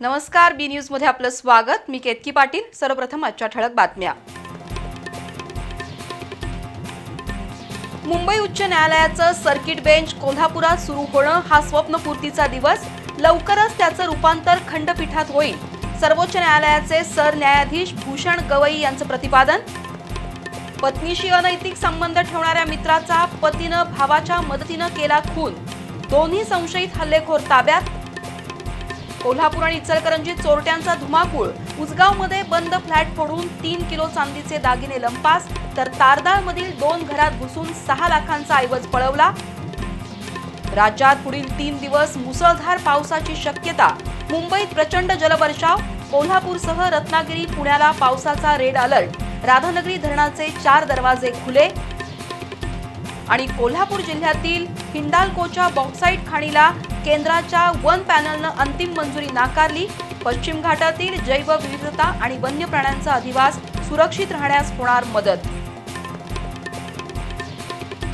नमस्कार बी न्यूजमध्ये आपलं स्वागत. मी केतकी पाटील. सर्वप्रथम आजच्या ठळक बातम्या. मुंबई उच्च न्यायालयाचं सर्किट बेंच कोल्हापुरात सुरू होणं हा स्वप्नपूर्तीचा दिवस. लवकरच त्याचं रूपांतर खंडपीठात होईल. सर्वोच्च न्यायालयाचे सरन्यायाधीश भूषण गवई यांचं प्रतिपादन. पत्नीशी अनैतिक संबंध ठेवणाऱ्या मित्राचा पतीनं भावाच्या मदतीनं केला खून. दोन्ही संशयित हल्लेखोर ताब्यात. कोल्हापूर आणि इचलकरंजीत चोरट्यांचा धुमाकूळ. उजगावमध्ये बंद फ्लॅट फोडून तीन किलो चांदीचे दागिने लंपास तर तारदाळमधील दोन घरात घुसून सहा लाखांचा ऐवज पळवला. राज्यात पुढील तीन दिवस मुसळधार पावसाची शक्यता. मुंबईत प्रचंड जलवर्षाव कोल्हापूरसह रत्नागिरी पुण्याला पावसाचा रेड अलर्ट. राधानगरी धरणाचे चार दरवाजे खुले. आणि कोल्हापूर जिल्ह्यातील हिंडाल्कोच्या बॉक्साईट खाणीला केंद्राच्या वन पॅनलनं अंतिम मंजुरी नाकारली. पश्चिम घाटातील जैवविविधता आणि वन्य प्राण्यांचा अधिवास सुरक्षित राहण्यास होणार मदत.